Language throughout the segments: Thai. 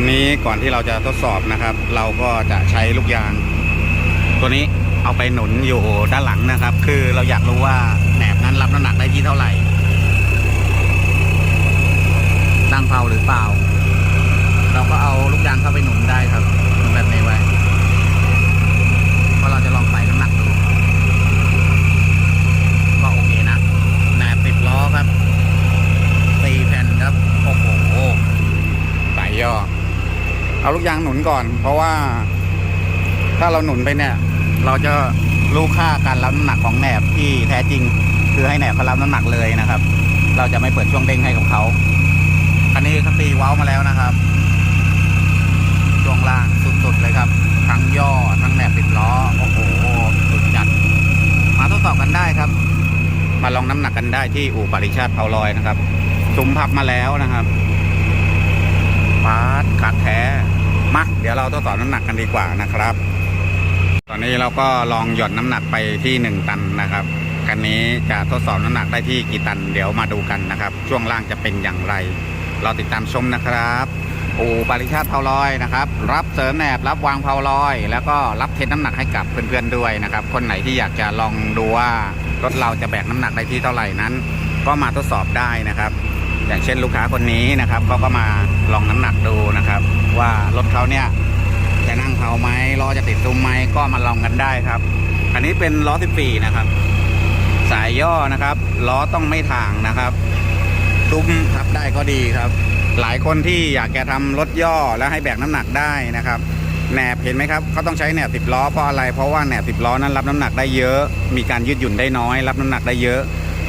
คันนี้ก่อนที่เราจะทดสอบนะครับ เราก็จะใช้ลูกยาง ตัวนี้เอาไปหนุนอยู่ด้านหลังนะครับ คือเราอยากรู้ว่าแหนบนั้นรับน้ำหนักได้ที่เท่าไหร่ดังเผาหรือเปล่า เราก็เอาลูกยางเข้าไปหนุนได้ครับหนุนแบบนี้ไว้ก็เราจะลองใส่น้ำหนักดู ก็โอเคนะแหนบสิบล้อครับสี่แผ่นครับ โอ้โหสายย่อ เอา ลูกยางหนุนก่อน เพราะว่า ถ้าเราหนุนไปเนี่ย เราจะรู้ค่าการรับน้ำหนักของแหนบที่แท้จริง คือให้แหนบเขารับน้ำหนักเลยนะครับ เราจะไม่เปิดช่วงเด้งให้กับเขาคันนี้เขาตีเว้ามาแล้วนะครับช่วงล่างสุดๆเลยครับ ทั้งย่อทั้งแหนบติดล้อโอ้โหสุดจัด มาทดสอบกันได้ครับมาลองน้ำหนักกันได้ที่อู่ปริชาติเผาลอยนะครับซุ้มพับมาแล้วนะครับปาดขาดแท้ มาเดี๋ยวเราทดสอบน้ำหนักกันดีกว่านะครับ ตอนนี้เราก็ลองหย่อนน้ำหนักไปที่ 1 ตันนะครับคันนี้จะทดสอบน้ำหนักได้ที่กี่ตัน เดี๋ยวมาดูกันนะครับ ช่วงล่างจะเป็นอย่างไร เราติดตามชมนะครับอู่ปริชาติเผาลอยนะครับ รับเสริมแหนบรับวางเผาลอย แล้วก็รับเทสน้ำหนักให้กับเพื่อนๆด้วยนะครับ คนไหนที่อยากจะลองดูว่ารถเราจะแบกน้ำหนักได้ที่เท่าไหร่นั้น ก็มาทดสอบได้นะครับ อย่างเช่นลูกค้าคนนี้นะครับเขาก็มาลองน้ำหนักดูนะครับ ว่ารถเขาเนี่ยจะนั่งเผาไหมล้อจะติดซุ้มไหมก็มาลองกันได้ครับอันนี้เป็นล้อ 14 นะครับ สายย่อนะครับล้อต้องไม่ถ่างนะครับซุ้มทับได้ก็ดีครับ หลายคนที่อยากจะทำรถย่อแล้วให้แบกน้ำหนักได้นะครับแหนบเห็นไหมครับเขาต้องใช้แหนบสิบล้อเพราะอะไรเพราะว่าแหนบสิบล้อนั้นรับน้ำหนักได้เยอะ มีการยืดหยุ่นได้น้อย รับน้ำหนักได้เยอะ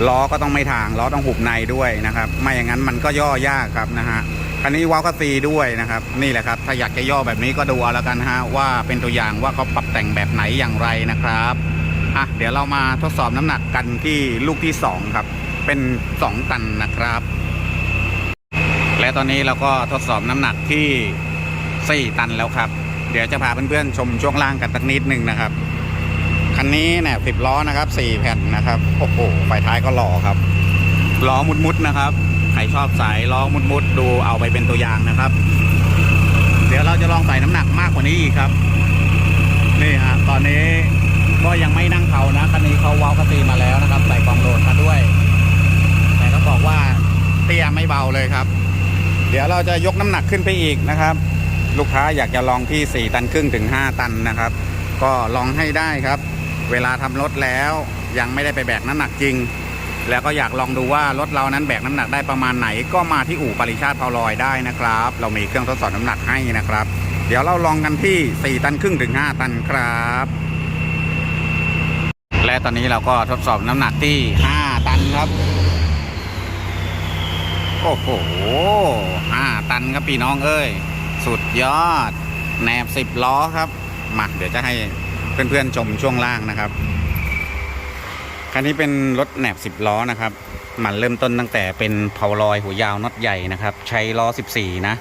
ล้อก็ต้องไม่ถ่างล้อต้องหุบในด้วยนะครับ ไม่อย่างนั้นมันก็ย่อยากครับนะฮะคันนี้วาล์วคัสซีด้วยนะครับ นี่แหละครับ ถ้าอยากจะย่อแบบนี้ก็ดูเอาแล้วกันฮะว่าเป็นตัวอย่างว่าเขาปรับแต่งแบบไหนอย่างไรนะครับอะเดี๋ยวเรามาทดสอบน้ำหนักกันที่ลูกที่สองครับ เป็น 2 ตันนะครับ และตอนนี้เราก็ทดสอบน้ำหนักที่ 4 ตันแล้วครับ เดี๋ยวจะพาเพื่อนๆชมช่วงล่างกันสักนิดนึงนะครับ คันนี้เนี่ยสิบล้อนะครับสี่แผ่นนะครับโอ้โหไฟท้ายก็หล่อครับล้อมุดๆนะครับใครชอบสายล้อมุดๆดูเอาไปเป็นตัวอย่างนะครับ เดี๋ยวเราจะลองใส่น้ำหนักมากกว่านี้อีกครับ นี่ฮะตอนนี้ก็ยังไม่นั่งเขานะคันนี้เขาเว้ากระตีมาแล้วนะครับ ใส่กองโหลดมาด้วย แต่ต้องบอกว่าเตี้ยไม่เบาเลยครับ เดี๋ยวเราจะยกน้ำหนักขึ้นไปอีกนะครับ ลูกค้าอยากจะลองที่ 4 ตันครึ่งถึง 5 ตันนะครับ ก็ลองให้ได้ครับ เวลาทำรถแล้วยังไม่ได้ไปแบกน้ำหนักจริง แล้วก็อยากลองดูว่ารถเรานั้นแบกน้ำหนักได้ประมาณไหน ก็มาที่อู่ปริชาติเผาลอยได้นะครับ เรามีเครื่องทดสอบน้ำหนักให้นะครับ เดี๋ยวเราลองกันที่ 4 ตันครึ่งถึง 5 ตันครับ และตอนนี้เราก็ทดสอบน้ำหนักที่ 5 ตันครับโอ้โหห้าตันครับพี่น้องเอ้ย สุดยอด แหนบสิบล้อครับ มา เดี๋ยวจะให้ เพื่อนๆชมช่วงล่างนะครับ คันนี้เป็นรถแหนบสิบล้อนะครับ มันเริ่มต้นตั้งแต่เป็นเผาลอยหัวยาวน็อตใหญ่นะครับ ใช้ล้อ 14 นะ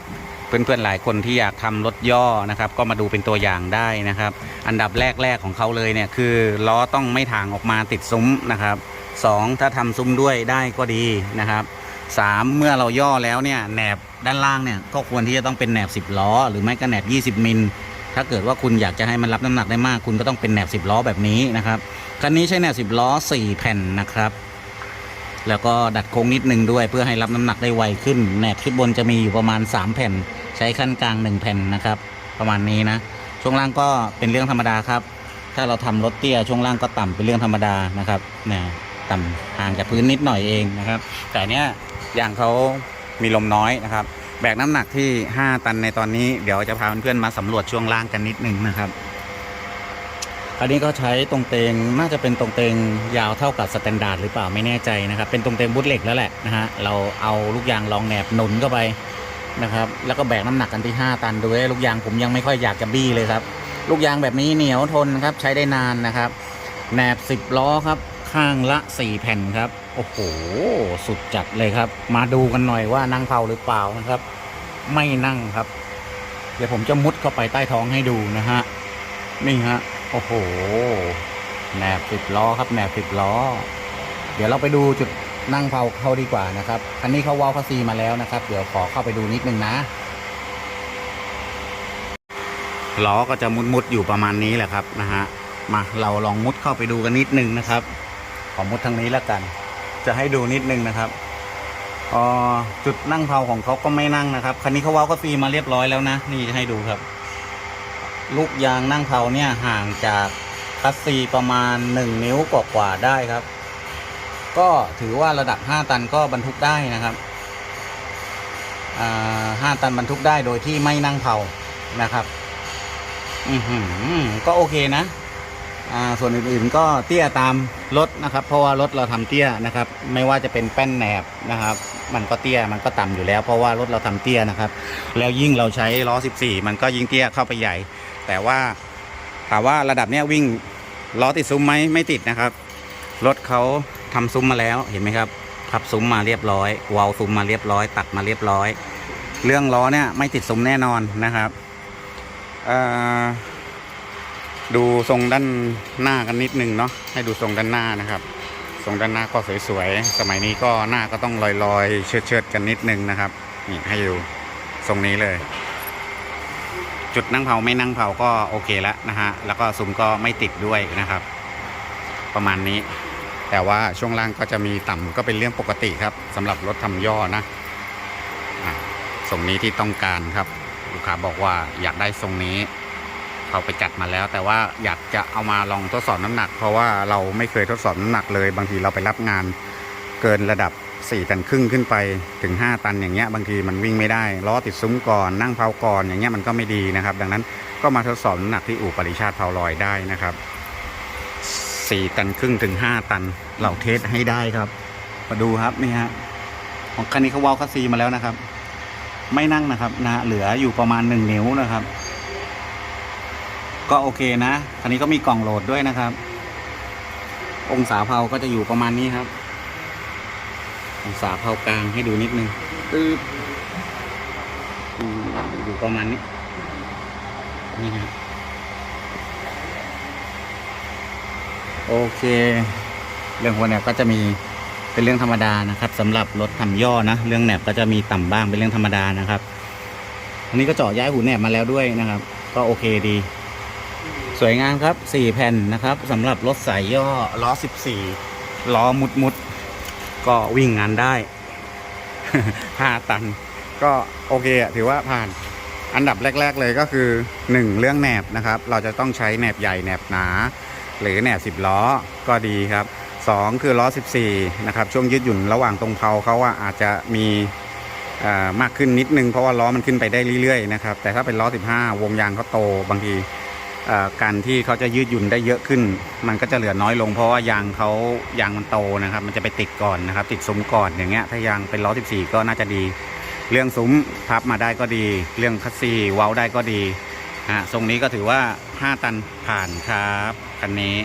เพื่อนๆหลายคนที่อยากทำรถย่อนะครับ ก็มาดูเป็นตัวอย่างได้นะครับ อันดับแรกๆของเขาเลยเนี่ยคือล้อต้องไม่ถ่างออกมาติดซุ้มนะครับสองถ้าทำซุ้มด้วยได้ก็ดีนะครับสามเมื่อเราย่อแล้วเนี่ยแหนบด้านล่างเนี่ยก็ควรที่จะต้องเป็นแหนบ 10 ล้อ หรือไม่ก็แหนบ 20 มิล ถ้าเกิดว่าคุณอยากจะให้มันรับน้ำหนักได้มาก คุณก็ต้องเป็นแหนบ 10 ล้อแบบนี้นะครับคันนี้ใช้แหนบ 10 ล้อ 4 แผ่นนะครับ แล้วก็ดัดโค้งนิดนึงด้วยเพื่อให้รับน้ำหนักได้ไวขึ้นแหนบชุดบนจะมีอยู่ประมาณ 3 แผ่น ใช้ขั้นกลาง 1 แผ่นนะครับ ประมาณนี้นะช่วงล่างก็เป็นเรื่องธรรมดาครับ ถ้าเราทำรถเตี้ยช่วงล่างก็ต่ำเป็นเรื่องธรรมดานะครับเนี่ยต่ำห่างจากพื้นนิดหน่อยเองนะครับ แต่เนี้ยอย่างเขามีลมน้อยนะครับ แบกน้ำหนักที่ 5 ตันในตอนนี้เดี๋ยวจะพาเพื่อนๆมาสำรวจช่วงล่างกันนิดนึงนะครับอันนี้ก็ใช้ตรงเตงน่าจะเป็นตรงเตงยาวเท่ากับสแตนดาร์ดหรือเปล่าไม่แน่ใจนะครับ เป็นตรงเตงบุตเหล็กแล้วแหละนะฮะเราเอาลูกยางรองแหนบหนุนเข้าไปนะครับ แล้วก็แบกน้ำหนักกันที่ 5 ตันด้วยลูกยางผมยังไม่ค่อยอยากจะบี้เลยครับ ลูกยางแบบนี้เหนียวทนครับใช้ได้นานนะครับแหนบ 10 ล้อครับข้างละ 4 แผ่นครับ โอ้โห สุดจัดเลยครับ มาดูกันหน่อยว่านั่งเผาหรือเปล่านะครับ ไม่นั่งครับ เดี๋ยวผมจะมุดเข้าไปใต้ท้องให้ดูนะฮะ นี่ฮะ โอ้โห แหนบสิบล้อครับแหนบสิบล้อ เดี๋ยวเราไปดูจุดนั่งเผาเขาดีกว่านะครับคันนี้เขาวอลคาซีมาแล้วนะครับ เดี๋ยวขอเข้าไปดูนิดนึงนะ ล้อก็จะมุดๆอยู่ประมาณนี้แหละครับนะฮะ มาเราลองมุดเข้าไปดูกันนิดนึงนะครับขอมุดทางนี้แล้วกัน จะให้ดูนิดนึงนะครับอ๋อจุดนั่งเผาของเขาก็ไม่นั่งนะครับ คันนี้เขาเว้าก็ฟรีมาเรียบร้อยแล้วนะ นี่จะให้ดูครับ ลูกยางนั่งเผาเนี่ยห่างจากคัสซีประมาณ1นิ้วกว่าๆได้ครับ ก็ถือว่าระดับ5ตันก็บรรทุกได้นะครับอ่าห้าตันบรรทุกได้โดยที่ไม่นั่งเผานะครับ อือหือก็โอเคนะ ส่วนอื่นๆก็เตี้ยตามรถนะครับ เพราะว่ารถเราทำเตี้ยนะครับ ไม่ว่าจะเป็นแป้นแหนบนะครับ มันก็เตี้ยมันก็ต่ำอยู่แล้ว เพราะว่ารถเราทำเตี้ยนะครับ แล้วยิ่งเราใช้ล้อ 14 มันก็ยิ่งเตี้ยเข้าไปใหญ่ แต่ว่าถามว่าระดับเนี้ยวิ่งล้อติดซุ้มไหมไม่ติดนะครับ รถเขาทำซุ้มมาแล้วเห็นไหมครับพับซุ้มมาเรียบร้อยวาลซุ้มมาเรียบร้อย ตัดมาเรียบร้อย เรื่องล้อเนี่ยไม่ติดซุ้มแน่นอนนะครับเอ่อ ดูทรงด้านหน้ากันนิดนึงเนาะให้ดูทรงด้านหน้านะครับ ทรงด้านหน้าก็สวยๆสมัยนี้ก็หน้าก็ต้องลอยๆเชิดๆกันนิดนึงนะครับนี่ให้ดูทรงนี้เลย จุดนั่งเผาไม่นั่งเผาก็โอเคแล้วนะฮะแล้วก็ซุ้มก็ไม่ติดด้วยนะครับ ประมาณนี้ แต่ว่าช่วงล่างก็จะมีต่ำก็เป็นเรื่องปกติครับสำหรับรถทำย่อนะทรงนี้ที่ต้องการครับ ลูกค้าบอกว่าอยากได้ทรงนี้ เขาไปจัดมาแล้ว แต่ว่าอยากจะเอามาลองทดสอบน้ำหนัก เพราะว่าเราไม่เคยทดสอบน้ำหนักเลย บางทีเราไปรับงานเกินระดับ4ตันครึ่งขึ้นไปถึง 5 ตันอย่างเงี้ยบางทีมันวิ่งไม่ได้ล้อติดซุ้มก่อนนั่งเผาก่อนอย่างเงี้ยมันก็ไม่ดีนะครับ ดังนั้นก็มาทดสอบน้ำหนักที่อู่ปริชาติเผาลอยได้นะครับ 4 ตันครึ่งถึง 5 ตันเราเทสให้ได้ครับ มาดูครับนี่ฮะของคันนี้เขาวาลคัสซีมาแล้วนะครับ ไม่นั่งนะครับนะฮะเหลืออยู่ประมาณ 1 นิ้วนะครับ ก็โอเคนะคันนี้ก็มีกล่องโหลดด้วยนะครับ องศาเผาก็จะอยู่ประมาณนี้ครับ องศาเผากลางให้ดูนิดนึงตึ๊บอยู่ประมาณนี้นี่ครับโอเค เรื่องหัวแหนบก็จะมีเป็นเรื่องธรรมดานะครับสำหรับรถทำย่อนะเรื่องแหนบก็จะมีต่ำบ้างเป็นเรื่องธรรมดานะครับ อันนี้ก็เจาะย้ายหูแหนบมาแล้วด้วยนะครับ ก็โอเคดี สวยงามครับ 4 แผ่นนะครับสำหรับรถสายย่อล้อ 14 ล้อมุดมุดๆก็วิ่งงานได้ 5 ตัน ก็โอเคอะถือว่าผ่าน อันดับแรก ๆ เลยก็คือ 1 เรื่องแหนบนะครับ เราจะต้องใช้แหนบใหญ่แหนบหนา หรือแหนบ 10 ล้อก็ดีครับ 2 คือล้อ 14 นะครับ ช่วงยืดหยุ่นระหว่างตรงเพาเขาอะอาจจะมีมากขึ้นนิดนึงเพราะว่าล้อมันขึ้นไปได้เรื่อยๆนะครับแต่ถ้าเป็นล้อ 15 วงยางเขาโตบางที การที่เขาจะยืดหยุ่นได้เยอะขึ้น มันก็จะเหลือน้อยลงเพราะว่ายางเขายางมันโตนะครับ มันจะไปติดก่อนนะครับ ติดซุ้มก่อนอย่างเงี้ยถ้ายางเป็นล้อ14 ก็น่าจะดี เรื่องซุ้มพับมาได้ก็ดี เรื่องคัสซีเว้าได้ก็ดีฮะทรงนี้ก็ถือว่า 5 ตันผ่านครับคันนี้